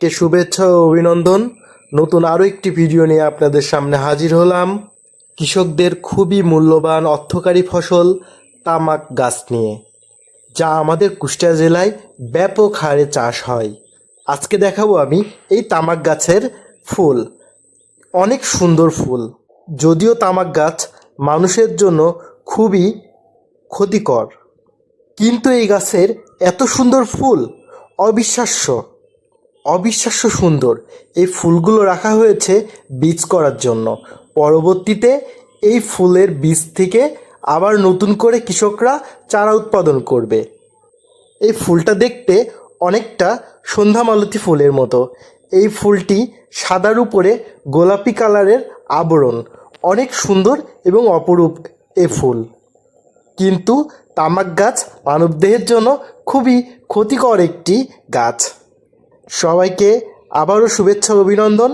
কে শুভেচ্ছা ও অভিনন্দন। নতুন আরও একটি ভিডিও নিয়ে আপনাদের সামনে হাজির হলাম। কৃষকদের খুবই মূল্যবান অর্থকারী ফসল তামাক গাছ নিয়ে, যা আমাদের কুষ্টিয়া জেলায় ব্যাপক হারে চাষ হয়। আজকে দেখাবো আমি এই তামাক গাছের ফুল। অনেক সুন্দর ফুল, যদিও তামাক গাছ মানুষের জন্য খুবই ক্ষতিকর। কিন্তু এই গাছের এত সুন্দর ফুল অবিশ্বাস্য। অবিশ্বাস্য সুন্দর। এই ফুলগুলো রাখা হয়েছে বীজ করার জন্য। পরবর্তীতে এই ফুলের বীজ থেকে আবার নতুন করে কৃষকরা চারা উৎপাদন করবে। এই ফুলটা দেখতে অনেকটা সন্ধ্যামালতী ফুলের মতো। এই ফুলটি সাদার উপরে গোলাপি কালারের আবরণ। অনেক সুন্দর এবং অপরূপ এ ফুল। কিন্তু তামাক গাছ মানবদেহের জন্য খুবই ক্ষতিকর একটি গাছ। সবাইকে আবারও শুভেচ্ছা অভিনন্দন।